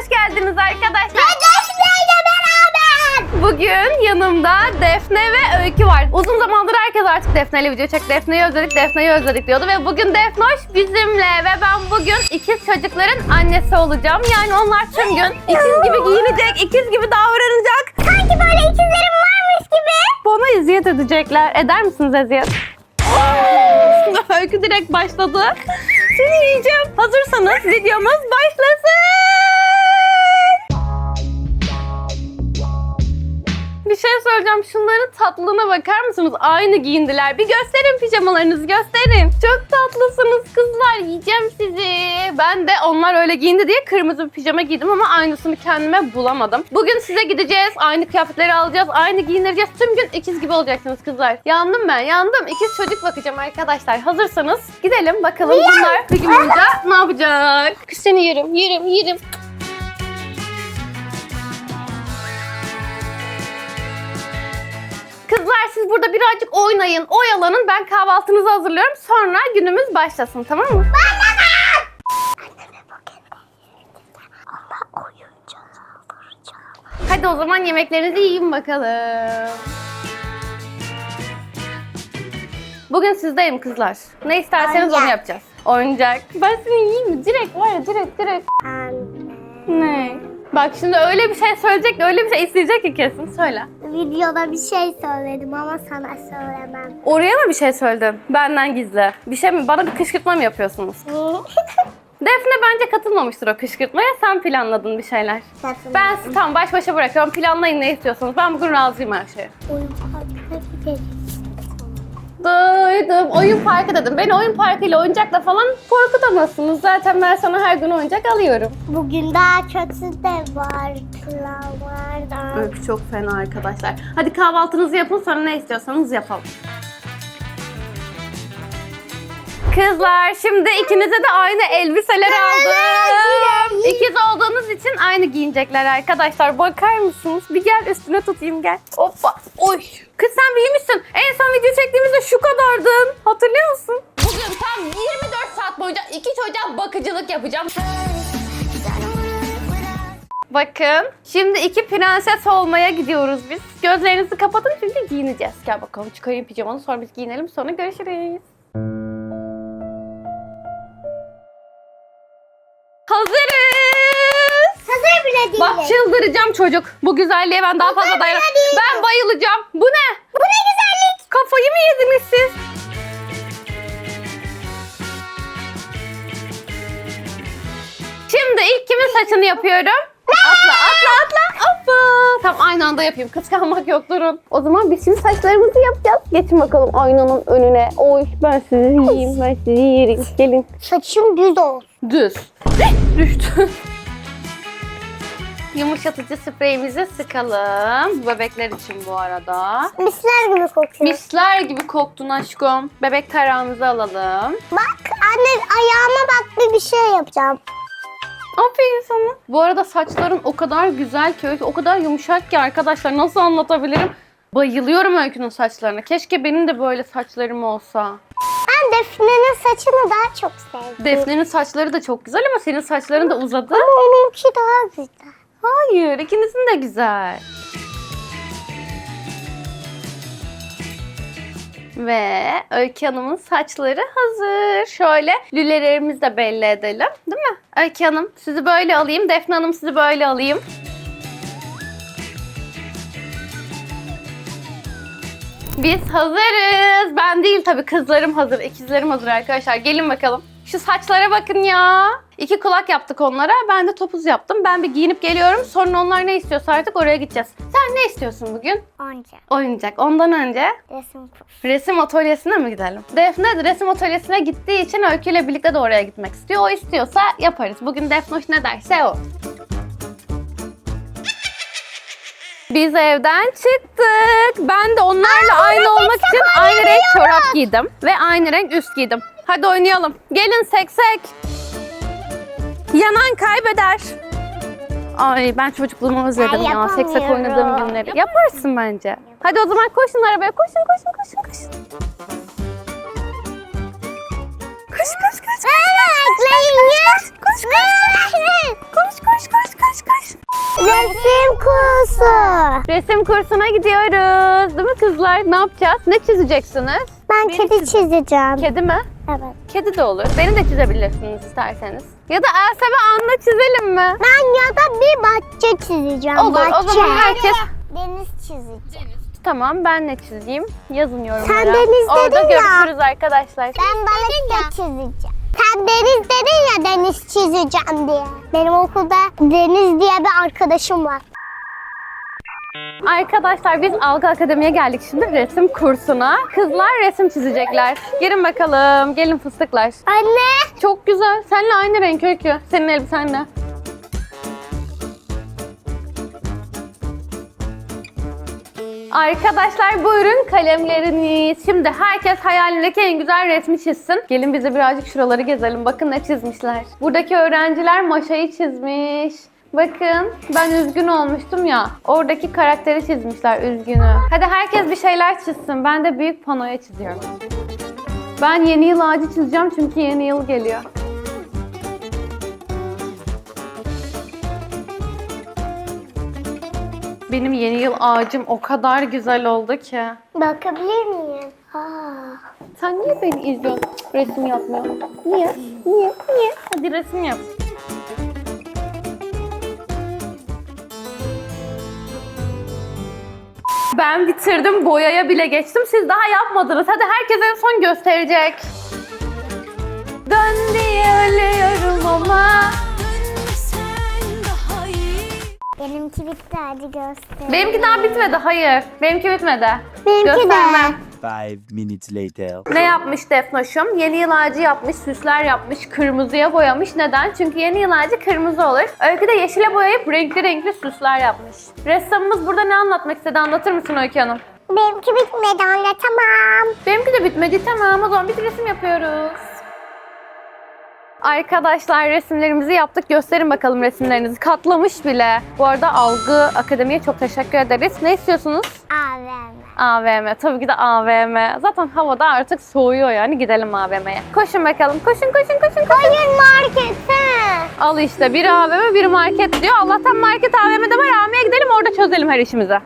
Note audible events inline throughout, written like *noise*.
hoş geldiniz arkadaşlar. Defne'yle beraber. Bugün yanımda Defne ve Öykü var. Uzun zamandır herkes artık Defne ile video çek. Defne'yi özledik, Defne'yi özledik diyordu. Ve bugün Defnoş bizimle ve ben bugün ikiz çocukların annesi olacağım. Yani onlar tüm gün ikiz gibi giyinecek, ikiz gibi davranacak. Sanki böyle ikizlerim varmış gibi. Bana eziyet edecekler. Eder misiniz eziyet? *laughs* Öykü direkt başladı. Seni yiyeceğim. Hazırsanız videomuz başlasın. Bir şey söyleyeceğim. Şunların tatlılığına bakar mısınız? Aynı giyindiler. Bir gösterin pijamalarınızı gösterin. Çok tatlısınız kızlar. Yiyeceğim sizi. Ben de onlar öyle giyindi diye kırmızı bir pijama giydim ama aynısını kendime bulamadım. Bugün size gideceğiz. Aynı kıyafetleri alacağız. Aynı giyindireceğiz. Tüm gün ikiz gibi olacaksınız kızlar. Yandım ben. Yandım. İkiz çocuk bakacağım arkadaşlar. Hazırsanız gidelim bakalım bunlar bir gün boyunca ne yapacak? Kız seni yerim, yerim, yerim. Kızlar siz burada birazcık oynayın, oyalanın. Ben kahvaltınızı hazırlıyorum. Sonra günümüz başlasın tamam mı? Ama oyuncağı vuracağım. Hadi o zaman yemeklerinizi yiyin bakalım. Bugün sizdeyim kızlar. Ne isterseniz onu Oyuncak. yapacağız. Oyuncak. Ben seni yiyeyim mi? Direkt var ya direkt direkt. Anne. Ne? Bak şimdi öyle bir şey söyleyecek ki öyle bir şey isteyecek ki kesin. Söyle. Videoda bir şey söyledim ama sana söylemem. Oraya mı bir şey söyledin? Benden gizli. Bir şey mi? Bana bir kışkırtma mı yapıyorsunuz? *laughs* Defne bence katılmamıştır o kışkırtmaya. Sen planladın bir şeyler. Ben sizi tam baş başa bırakıyorum. Planlayın ne istiyorsunuz. Ben bugün razıyım her şeye. Oyun Duydum. Oyun parkı dedim. Beni oyun parkıyla oyuncakla falan korkutamazsınız. Zaten ben sana her gün oyuncak alıyorum. Bugün daha kötü de var. Öykü çok fena arkadaşlar. Hadi kahvaltınızı yapın sonra ne istiyorsanız yapalım. Kızlar şimdi ikinize de aynı elbiseler aldım. İkiz olduğunuz için aynı giyinecekler arkadaşlar. Bakar mısınız? Bir gel üstüne tutayım gel. Hoppa. Oy. Kız sen büyümüşsün. En son video çektiğimizde şu kadardın. Hatırlıyor musun? Bugün tam 24 saat boyunca iki çocuğa bakıcılık yapacağım. Bakın. Şimdi iki prenses olmaya gidiyoruz biz. Gözlerinizi kapatın çünkü giyineceğiz. Gel bakalım çıkarayım pijamanı sonra biz giyinelim sonra görüşürüz. Çıldıracağım çocuk. Bu güzelliğe ben daha fazla dayanamam. Ben bayılacağım. Bu ne? Bu ne güzellik. Kafayı mı yediniz siz? Şimdi ilk kimin saçını yapıyorum? Atla atla atla. Hoppa. Tamam aynı anda yapayım. Kıskanmak yok durun. O zaman biz şimdi saçlarımızı yapacağız. Geçin bakalım aynanın önüne. Oy ben sizi yiyeyim. Ben sizi yerim. Gelin. Saçım düz olsun. Düz. Düştü. Yumuşatıcı spreyimizi sıkalım. Bebekler için bu arada. Misler gibi kokuyor. Misler gibi koktun aşkım. Bebek tarağımızı alalım. Bak anne ayağıma bak bir şey yapacağım. Aferin sana. Bu arada saçların o kadar güzel ki, o kadar yumuşak ki arkadaşlar nasıl anlatabilirim? Bayılıyorum Öykü'nün saçlarına. Keşke benim de böyle saçlarım olsa. Ben Defne'nin saçını daha çok sevdim. Defne'nin saçları da çok güzel ama senin saçların da uzadı. Ama onunki daha güzel. Hayır, ikinizin de güzel. Ve Öykü Hanım'ın saçları hazır. Şöyle lülelerimizi de belli edelim. Değil mi? Öykü Hanım sizi böyle alayım. Defne Hanım sizi böyle alayım. Biz hazırız. Ben değil tabii kızlarım hazır. ikizlerim hazır arkadaşlar. Gelin bakalım. Şu saçlara bakın ya. İki kulak yaptık onlara. Ben de topuz yaptım. Ben bir giyinip geliyorum. Sonra onlar ne istiyorsa artık oraya gideceğiz. Sen ne istiyorsun bugün? Onca. Oyuncak. Ondan önce Resim kur. resim atölyesine mi gidelim? Defne de resim atölyesine gittiği için Öykü ile birlikte de oraya gitmek istiyor. O istiyorsa yaparız. Bugün Defnoş ne derse o. Biz evden çıktık. Ben de onlarla aynı olmak için aynı renk çorap giydim. Ve aynı renk üst giydim. Hadi oynayalım. Gelin seksek. Yanan kaybeder. Ay ben çocukluğumu özledim Ben ya. Seksek oynadığım günleri. Yaparsın bence. Hadi o zaman koşun arabaya. Koşun koşun koşun koşun. Koş koş koş. Bekleyin ya. Koş koş koş. Koş koş koş koş. Resim kursuna gidiyoruz. Değil mi kızlar? Ne yapacağız? Ne çizeceksiniz? Ben Beni kedi çiz- çizeceğim. Kedi mi? Evet. Kedi de olur. Beni de çizebilirsiniz isterseniz. Ya da Elsa ve Anna çizelim mi? Ben ya da bir bahçe çizeceğim. Olur, o bahçe. zaman herkes- Deniz çizeceğim. Tamam ben ne çizeyim? Yazın yorumlara. Sen deniz Orada dedin ya. görüşürüz arkadaşlar. Ben balık da çizeceğim. Sen deniz dedin ya deniz çizeceğim diye. Benim okulda Deniz diye bir arkadaşım var. Arkadaşlar biz Algı Akademi'ye geldik şimdi resim kursuna. Kızlar resim çizecekler. Gelin bakalım. Gelin fıstıklar. Anne. Çok güzel. Seninle aynı renk Öykü. Senin elbisenle. Arkadaşlar buyurun kalemleriniz. Şimdi herkes hayalindeki en güzel resmi çizsin. Gelin bize birazcık şuraları gezelim. Bakın ne çizmişler. Buradaki öğrenciler maşayı çizmiş. Bakın ben üzgün olmuştum ya. Oradaki karakteri çizmişler üzgünü. Hadi herkes bir şeyler çizsin. Ben de büyük panoya çiziyorum. Ben yeni yıl ağacı çizeceğim çünkü yeni yıl geliyor. Benim yeni yıl ağacım o kadar güzel oldu ki. Bakabilir miyim? Aa. Sen niye beni izliyorsun? Resim yapmıyorsun. Niye? Niye? Niye? Hadi resim yap. Ben bitirdim, boyaya bile geçtim. Siz daha yapmadınız. Hadi herkes en son gösterecek. Dön diye ölüyorum ama. Benimki bitti hadi göster. Benimki daha bitmedi. Hayır. Benimki bitmedi. Benimki de. Göstermem. Five minutes later. Ne yapmış Defnoş'um? Yeni yıl ağacı yapmış, süsler yapmış, kırmızıya boyamış. Neden? Çünkü yeni yıl ağacı kırmızı olur. Öykü de yeşile boyayıp renkli renkli süsler yapmış. Ressamımız burada ne anlatmak istedi? Anlatır mısın Öykü Hanım? Benimki bitmedi anlatamam. Benimki de bitmedi. Tamam o zaman bir resim yapıyoruz. Arkadaşlar resimlerimizi yaptık. Gösterin bakalım resimlerinizi. Katlamış bile. Bu arada Algı Akademi'ye çok teşekkür ederiz. Ne istiyorsunuz? AVM. AVM. Tabii ki de AVM. Zaten havada artık soğuyor yani. Gidelim AVM'ye. Koşun bakalım. Koşun koşun koşun koşun. Hayır markete. Al işte biri AVM biri market diyor. Allah'tan market AVM'de var. AVM'ye gidelim orada çözelim her işimizi.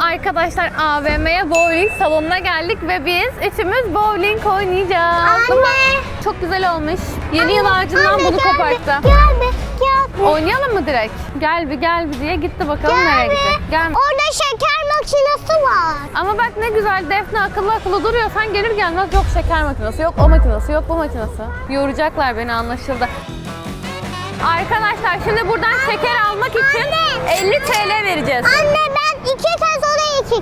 Arkadaşlar AVM'ye bowling salonuna geldik ve biz üçümüz bowling oynayacağız. Anne. Çok güzel olmuş. Yeni yıl ağacından Anne, bunu koparttı. Gel bir gel bir. Oynayalım mı direkt? Gel bir gel bir diye gitti bakalım Gel nereye gidecek. Gel. Orada şeker makinesi var. Ama bak ne güzel Defne akıllı akıllı duruyor. Sen gelir gelmez yok şeker makinesi, yok o makinesi, yok bu makinesi. Yoracaklar beni anlaşıldı. Arkadaşlar şimdi buradan şeker almak için 50 TL vereceğiz. Anne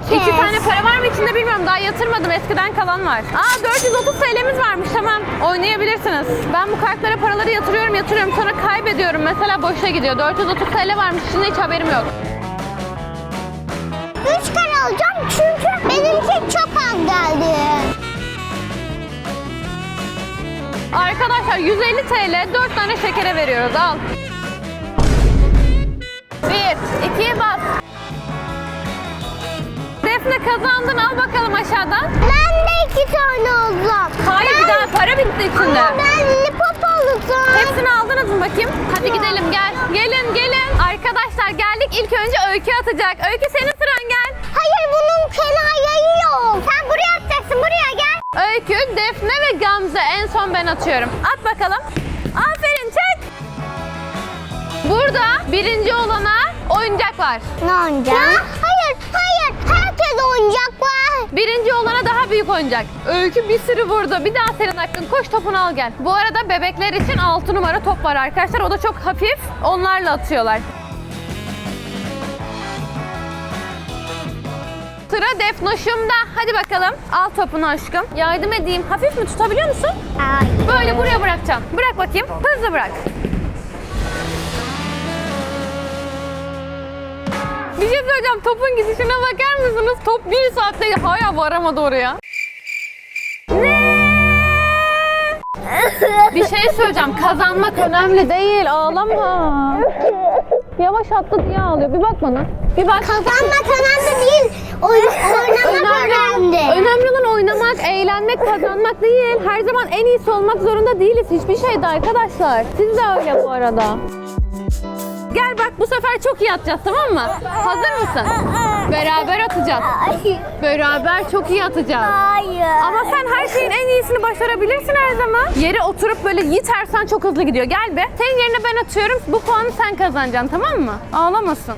oraya iki tane para var mı içinde bilmiyorum. Daha yatırmadım. Eskiden kalan var. Aa 430 TL'miz varmış. Tamam. Oynayabilirsiniz. Ben bu kartlara paraları yatırıyorum yatırıyorum. Sonra kaybediyorum. Mesela boşa gidiyor. 430 TL varmış. Şimdi hiç haberim yok. Üç kere alacağım çünkü benimki çok az geldi. Arkadaşlar 150 TL 4 tane şekere veriyoruz. Al. 1, 2 bas. Defne kazandın. Al bakalım aşağıdan. Ben de iki tane alacağım. Hayır bir daha para bitti içinde. Ama ben lipop alacağım. Hepsini aldınız mı bakayım? Hadi gidelim gel. Gelin gelin. Arkadaşlar geldik ilk önce Öykü atacak. Öykü senin sıran gel. Hayır bunun kenarı yok. Sen buraya atacaksın buraya gel. Öykü, Defne ve Gamze en son ben atıyorum. At bakalım. Aferin çek. Burada birinci olana oyuncak var. Ne oyuncak? Hayır hayır herkes oyuncak var. Birinci olana daha büyük oyuncak. Öykü bir sürü vurdu. Bir daha senin hakkın. Koş topunu al gel. Bu arada bebekler için 6 numara top var arkadaşlar. O da çok hafif. Onlarla atıyorlar. Sıra Defnoş'umda. Hadi bakalım. Al topunu aşkım. Yardım edeyim. Hafif mi tutabiliyor musun? Ay. Böyle buraya bırakacağım. Bırak bakayım. Hızlı bırak. Bir şey söyleyeceğim. Topun gidişine bakar mısınız? Top bir saatte hala varamadı oraya. Ne? Bir şey söyleyeceğim. Kazanmak önemli değil. Ağlama. Yavaş attı diye ağlıyor. Bir bak bana. Bir bak. Kazanmak önemli değil. Oy oynamak önemli. Önemli olan oynamak, eğlenmek, kazanmak değil. Her zaman en iyisi olmak zorunda değiliz hiçbir şeyde arkadaşlar. Siz de öyle bu arada. Gel bak bu sefer çok iyi atacağız tamam mı? Hazır mısın? Beraber atacağız. Beraber çok iyi atacağız. Hayır. Ama sen her şeyin en iyisini başarabilirsin her zaman. Yere oturup böyle yitersen çok hızlı gidiyor. Gel be. Senin yerine ben atıyorum. Bu puanı sen kazanacaksın tamam mı? Ağlamasın.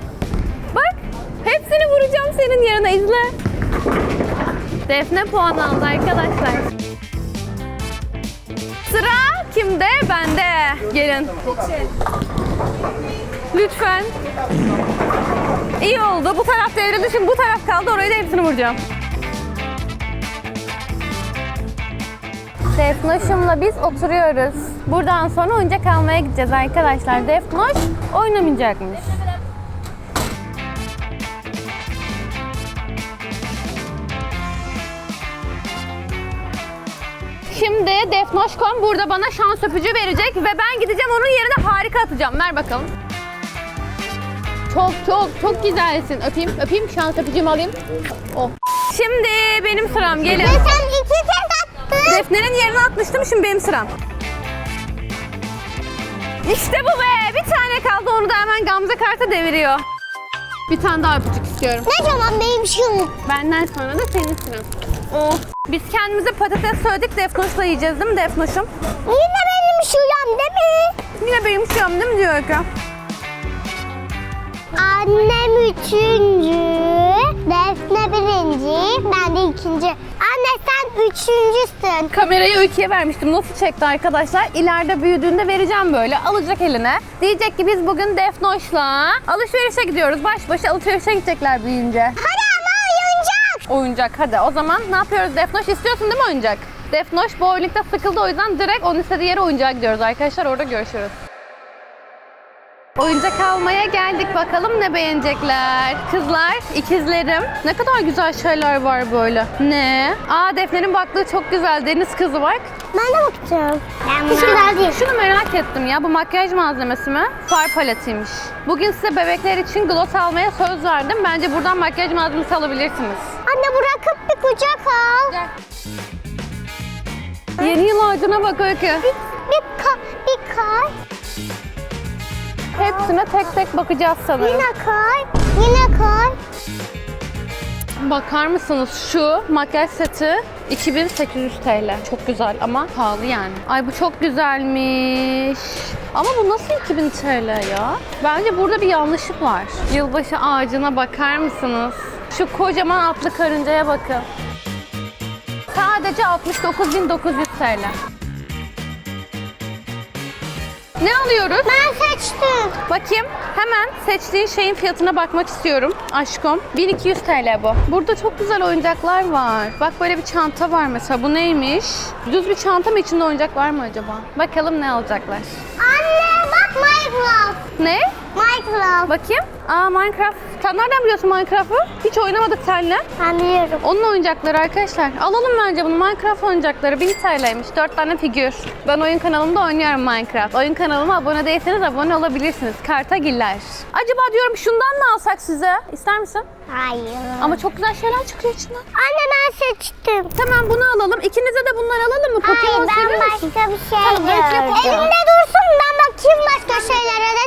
Bak. Hepsini vuracağım senin yerine. izle. Defne puan aldı arkadaşlar. Sıra kimde? Bende. Gelin. Lütfen. İyi oldu. Bu taraf devrildi. Şimdi bu taraf kaldı. Orayı da hepsini vuracağım. Defnoş'umla biz oturuyoruz. Buradan sonra oyuncak almaya gideceğiz arkadaşlar. Defnoş oynamayacakmış. Şimdi Defnoş.com burada bana şans öpücüğü verecek ve ben gideceğim onun yerine harika atacağım. Ver bakalım. Çok çok çok güzelsin. Öpeyim, öpeyim. Şans öpücüğümü alayım. Oh. Şimdi benim sıram gelin. Ve sen iki kez attın. Defne'nin yerine atmıştım şimdi benim sıram. İşte bu be! Bir tane kaldı onu da hemen Gamze karta deviriyor. Bir tane daha öpücük istiyorum. Ne zaman benim şunu? Benden sonra da senin sıran. Oh. Biz kendimize patates söyledik Defnoş'la yiyeceğiz değil mi Defnoş'um? Yine benim şuram değil mi? Yine benim sıram değil mi diyor Öykü? Annem üçüncü, Defne birinci, ben de ikinci. Anne sen üçüncüsün. Kamerayı Öykü'ye vermiştim. Nasıl çekti arkadaşlar? İleride büyüdüğünde vereceğim böyle. Alacak eline. Diyecek ki biz bugün Defnoş'la alışverişe gidiyoruz. Baş başa alışverişe gidecekler büyüyünce. Hadi ama oyuncak. Oyuncak hadi. O zaman ne yapıyoruz? Defnoş istiyorsun değil mi oyuncak? Defnoş bowlingde sıkıldı o yüzden direkt onun istediği yere oyuncağa gidiyoruz arkadaşlar. Orada görüşürüz. Oyuncak almaya geldik. Bakalım ne beğenecekler. Kızlar, ikizlerim. Ne kadar güzel şeyler var böyle. Ne? Aa Defne'nin baktığı çok güzel. Deniz kızı bak. Ben de bakacağım. Ben bunlar değil. şunu merak ettim ya. Bu makyaj malzemesi mi? Far paletiymiş. Bugün size bebekler için gloss almaya söz verdim. Bence buradan makyaj malzemesi alabilirsiniz. Anne bırakıp bir kucak al. Gel. Yeni yıl ağacına bak Öykü. Bir, ka bir kay. Hepsine tek tek bakacağız sanırım. Yine kay. Yine kay. Bakar mısınız şu makyaj seti 2800 TL. Çok güzel ama pahalı yani. Ay bu çok güzelmiş. Ama bu nasıl 2000 TL ya? Bence burada bir yanlışlık var. Yılbaşı ağacına bakar mısınız? Şu kocaman atlı karıncaya bakın. Sadece 69.900 TL. Ne alıyoruz? Ben seçtim. Bakayım. Hemen seçtiğin şeyin fiyatına bakmak istiyorum. Aşkım. 1200 TL bu. Burada çok güzel oyuncaklar var. Bak böyle bir çanta var mesela. Bu neymiş? Düz bir çanta mı içinde oyuncak var mı acaba? Bakalım ne alacaklar. Anne bak Minecraft. Ne? Minecraft. Bakayım. Aa Minecraft. Sen nereden biliyorsun Minecraft'ı? Hiç oynamadık seninle. Ben biliyorum. Onun oyuncakları arkadaşlar. Alalım bence bunu. Minecraft oyuncakları 1000 TL'ymiş. 4 tane figür. Ben oyun kanalımda oynuyorum Minecraft. Oyun kanalıma abone değilseniz abone olabilirsiniz. Kartagiller. Acaba diyorum şundan mı alsak size? İster misin? Hayır. Ama çok güzel şeyler çıkıyor içinden. Anne ben seçtim. Tamam bunu alalım. İkinize de bunlar alalım mı? Hayır Pokemon ben seviyor musun? başka bir şey Tamam, yapalım. Elimde dursun ben bakayım başka şeylere de.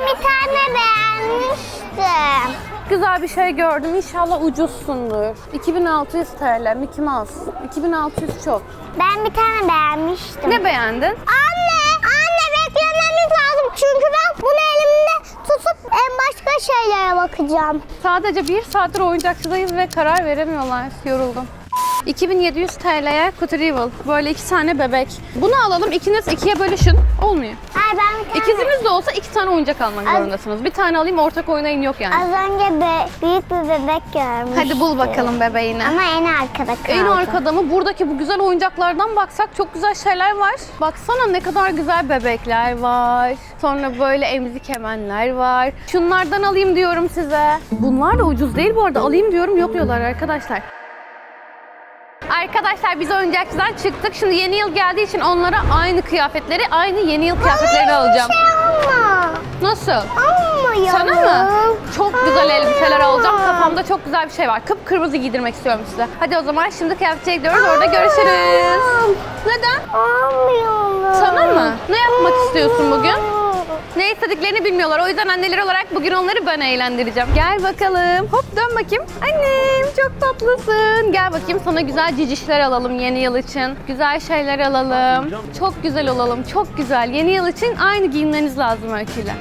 Ben bir tane beğenmiştim. Güzel bir şey gördüm. İnşallah ucuzsundur. 2600 TL Mickey Mouse. 2600 çok. Ben bir tane beğenmiştim. Ne beğendin? Anne, anne beklememiz lazım. Çünkü ben bunu elimde tutup en başka şeylere bakacağım. Sadece bir saattir oyuncakçıdayız ve karar veremiyorlar. Yoruldum. 2700 TL'ye Kutrival. Böyle iki tane bebek. Bunu alalım. İkiniz ikiye bölüşün. Olmuyor. Hayır ben bir tane... İkiziniz de olsa iki tane oyuncak almak Az- zorundasınız. Bir tane alayım ortak oynayın yok yani. Az önce be, büyük bir bebek görmüştüm. Hadi bul bakalım bebeğini. Ama en arkada kaldı. En arkada mı? Buradaki bu güzel oyuncaklardan baksak çok güzel şeyler var. Baksana ne kadar güzel bebekler var. Sonra böyle emzik emenler var. Şunlardan alayım diyorum size. Bunlar da ucuz değil bu arada. Alayım diyorum yok diyorlar arkadaşlar. Arkadaşlar biz oyuncakçıdan çıktık. Şimdi yeni yıl geldiği için onlara aynı kıyafetleri, aynı yeni yıl kıyafetlerini alacağım. Şey alma. Nasıl? Almayalım. Sana mı? Çok güzel elbiseler alacağım. Kafamda çok güzel bir şey var. Kıpkırmızı giydirmek istiyorum size. Hadi o zaman şimdi kıyafetçiye gidiyoruz. Orada görüşürüz. Neden? Almayalım. Sana mı? Ne yapmak istiyorsun bugün? Ne istediklerini bilmiyorlar. O yüzden anneler olarak bugün onları ben eğlendireceğim. Gel bakalım. Hop dön bakayım. Annem çok tatlısın. Gel bakayım sana güzel cicişler alalım yeni yıl için. Güzel şeyler alalım. Çok güzel olalım. Çok güzel. Yeni yıl için aynı giyinmeniz lazım Öykü'yle.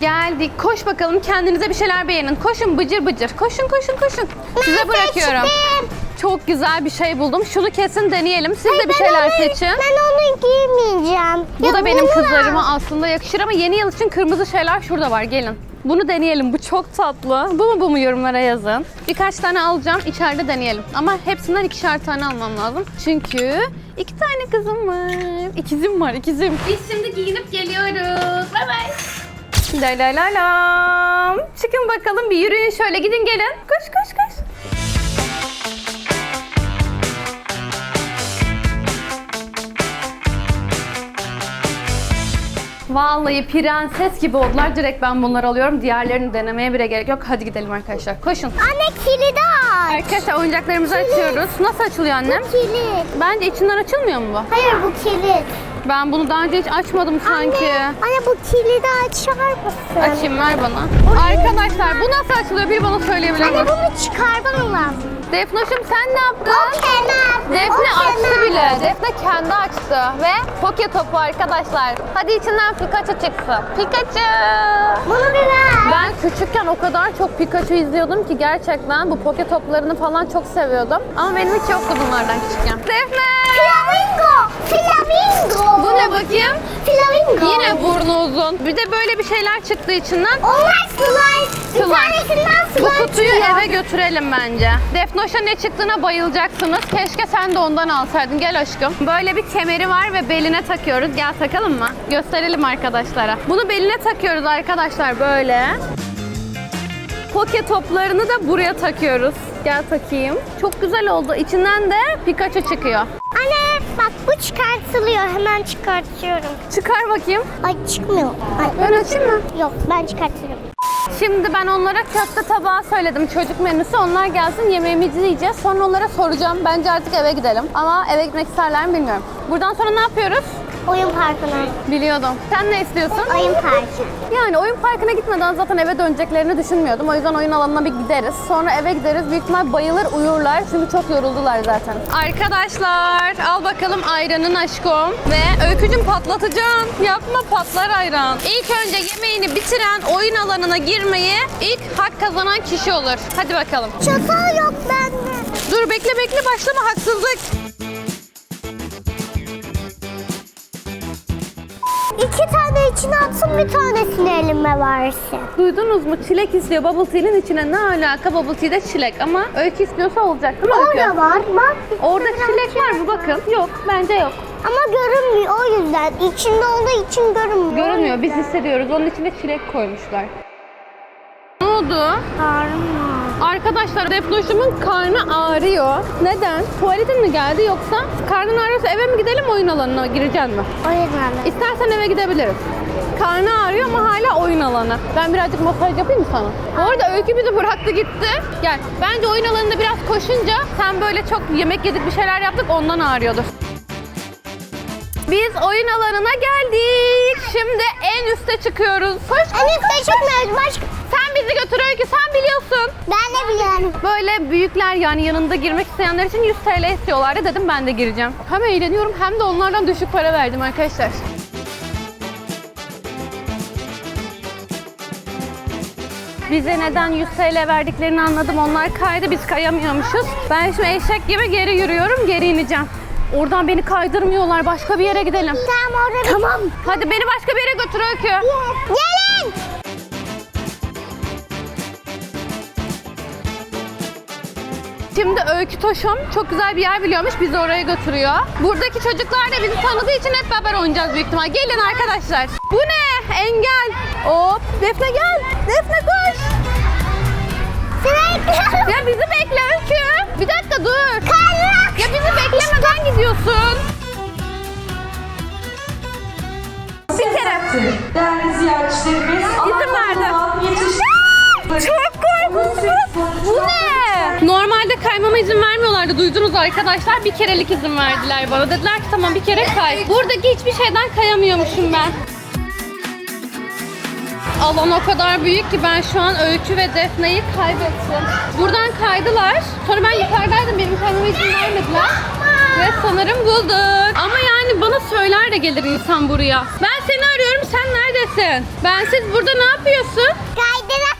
Geldik. Koş bakalım kendinize bir şeyler beğenin. Koşun bıcır bıcır. Koşun koşun koşun. Size bırakıyorum. Çok güzel bir şey buldum. Şunu kesin deneyelim. Siz de bir şeyler seçin. Ben onu giymeyeceğim. Bu da benim kızlarıma aslında yakışır ama yeni yıl için kırmızı şeyler şurada var. Gelin. Bunu deneyelim. Bu çok tatlı. Bu mu bu mu yorumlara yazın. Birkaç tane alacağım. içeride deneyelim. Ama hepsinden ikişer tane almam lazım. Çünkü iki tane kızım var. İkizim var ikizim. Biz şimdi giyinip geliyoruz. Bay bay. La la la la. Çıkın bakalım bir yürüyün şöyle gidin gelin. Koş koş koş. Vallahi prenses gibi oldular. Direkt ben bunları alıyorum. Diğerlerini denemeye bile gerek yok. Hadi gidelim arkadaşlar. Koşun. Anne kilidi aç. Arkadaşlar oyuncaklarımızı açıyoruz. Nasıl açılıyor annem? Kilit. Bence içinden açılmıyor mu bu? Hayır bu kilit. Ben bunu daha önce hiç açmadım sanki. Anne, anne bu kilidi açar mısın? Açayım ver bana. Arkadaşlar bu nasıl açılıyor? Bir bana söyleyebilir Anne mi? bunu çıkarman lazım. Defnoş'um sen ne yaptın? O kenar. Defne o açtı kenar. bile. Defne kendi açtı ve poke topu arkadaşlar. Hadi içinden Pikachu çıksın. Pikachu! Bunu bir ver. Ben küçükken o kadar çok Pikachu izliyordum ki gerçekten bu poke toplarını falan çok seviyordum. Ama benim hiç yoktu bunlardan küçükken. Defne! Flamingo. Flamingo. Bu ne bakayım? Flamingo. Yine burnu uzun. Bir de böyle bir şeyler çıktı içinden. Onlar slime. Bir Slime. tanesinden Bu slime kutuyu çıkıyor. eve götürelim bence. Defnoş'a ne çıktığına bayılacaksınız. Keşke sen de ondan alsaydın. Gel aşkım. Böyle bir kemeri var ve beline takıyoruz. Gel takalım mı? Gösterelim arkadaşlara. Bunu beline takıyoruz arkadaşlar böyle. Poke toplarını da buraya takıyoruz. Gel takayım. Çok güzel oldu. İçinden de Pikachu çıkıyor. Anne bak bu çıkartılıyor. Hemen çıkartıyorum. Çıkar bakayım. Ay çıkmıyor. Ay, Ben açayım mı? Yok ben çıkartıyorum. Şimdi ben onlara köfte tabağı söyledim çocuk menüsü. Onlar gelsin yemeğimizi yiyeceğiz. Sonra onlara soracağım. Bence artık eve gidelim. Ama eve gitmek isterler mi bilmiyorum. Buradan sonra ne yapıyoruz? Oyun parkına. Biliyordum. Sen ne istiyorsun? Oyun parkı. Yani oyun parkına gitmeden zaten eve döneceklerini düşünmüyorum. O yüzden oyun alanına bir gideriz. Sonra eve gideriz. Büyük ihtimal bayılır uyurlar. Çünkü çok yoruldular zaten. Arkadaşlar al bakalım ayranın aşkım. Ve öykücüm patlatacaksın. Yapma patlar ayran. İlk önce yemeğini bitiren oyun alanına girmeyi ilk hak kazanan kişi olur. Hadi bakalım. Çatal yok bende. Dur bekle bekle başlama haksızlık. İki tane içine atsın bir tanesini elime versin. Duydunuz mu? Çilek istiyor. Bubble tea'nin içine ne alaka? Bubble tea'de çilek ama öykü istiyorsa olacak değil mi öykü? Orada var bak. Orada çilek var mı bakın? Yok bence yok. Ama görünmüyor o yüzden. İçinde olduğu için görünmüyor. Görünmüyor biz hissediyoruz. Onun içine çilek koymuşlar. Ne oldu? Karnım Arkadaşlar Defnoş'umun karnı ağrıyor. Neden? Tuvaletin mi geldi yoksa karnın ağrıyorsa eve mi gidelim oyun alanına gireceksin mi? O yüzden. İstersen eve gidebiliriz. Karnı ağrıyor ama hala oyun alanı. Ben birazcık masaj yapayım mı sana? Bu arada Öykü bizi bıraktı gitti. Gel. Bence oyun alanında biraz koşunca sen böyle çok yemek yedik bir şeyler yaptık ondan ağrıyordur. Biz oyun alanına geldik. Şimdi en üste çıkıyoruz. Koş koş. En üstte çıkmıyoruz. Başka... Bizi götür Öykü sen biliyorsun. Ben de biliyorum. Böyle büyükler yani yanında girmek isteyenler için 100 TL istiyorlardı. Dedim ben de gireceğim. Hem eğleniyorum hem de onlardan düşük para verdim arkadaşlar. Bize neden 100 TL verdiklerini anladım. Onlar kaydı biz kayamıyormuşuz. Ben şimdi eşek gibi geri yürüyorum. Geri ineceğim. Oradan beni kaydırmıyorlar. Başka bir yere gidelim. Tamam orada. Tamam. Hadi beni başka bir yere götür Öykü. Gelin. Şimdi Öykü Toşum çok güzel bir yer biliyormuş. Bizi oraya götürüyor. Buradaki çocuklar da bizi tanıdığı için hep beraber oynayacağız büyük ihtimal. Gelin arkadaşlar. Bu ne? Engel. Hop. Defne gel. Defne koş. *laughs* Ya bizi bekle Öykü. Bir dakika dur. Ya bizi beklemeden gidiyorsun. Bir kere. Değerli ziyaretçilerimiz, İzin verdim. Çok korkunç. Bu ne? Normalde kaymama izin vermiyorlardı. Duydunuz arkadaşlar. Bir kerelik izin verdiler bana. Dediler ki tamam bir kere kay. Buradaki hiçbir şeyden kayamıyormuşum ben. Alan o kadar büyük ki ben şu an Öykü ve Defne'yi kaybettim. Buradan kaydılar. Sonra ben yukarıdaydım. Benim kaymama izin vermediler. Ve sanırım bulduk. Ama yani bana söyler de gelir insan buraya. Ben seni arıyorum. Sen neredesin? Bensiz burada ne yapıyorsun? Kaydıraktan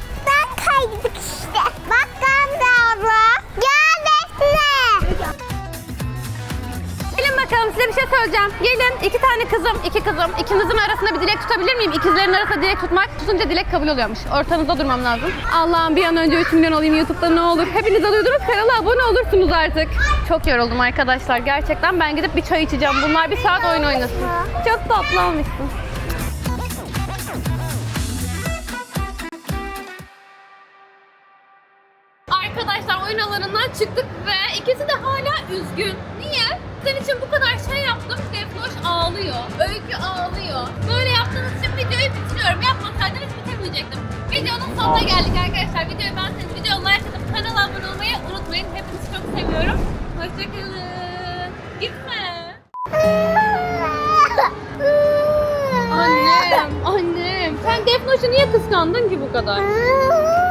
bakalım size bir şey söyleyeceğim. Gelin iki tane kızım, iki kızım. İkinizin arasında bir dilek tutabilir miyim? İkizlerin arasında dilek tutmak. Tutunca dilek kabul oluyormuş. Ortanızda durmam lazım. Allah'ım bir an önce 3 milyon olayım YouTube'da ne olur. Hepiniz duydunuz kanala abone olursunuz artık. Çok yoruldum arkadaşlar. Gerçekten ben gidip bir çay içeceğim. Bunlar bir saat oyun oynasın. Çok tatlı olmuşsun. Arkadaşlar oyun alanından çıktık ve ikisi de hala üzgün. Niye? Senin için bu kadar şey yaptım. Defnoş ağlıyor. Öykü ağlıyor. Böyle yaptığınız için videoyu bitiriyorum. Yapmasaydınız bitirmeyecektim. Videonun sonuna geldik arkadaşlar. Videoyu beğenseniz videoya like atıp kanala abone olmayı unutmayın. Hepinizi çok seviyorum. Hoşçakalın. Gitme. *laughs* Annem, annem. Sen Defnoş'u niye kıskandın ki bu kadar? *laughs*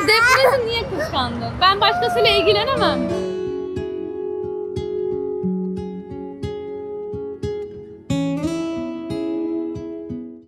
Defne'si niye kıskandın? Ben başkasıyla ilgilenemem.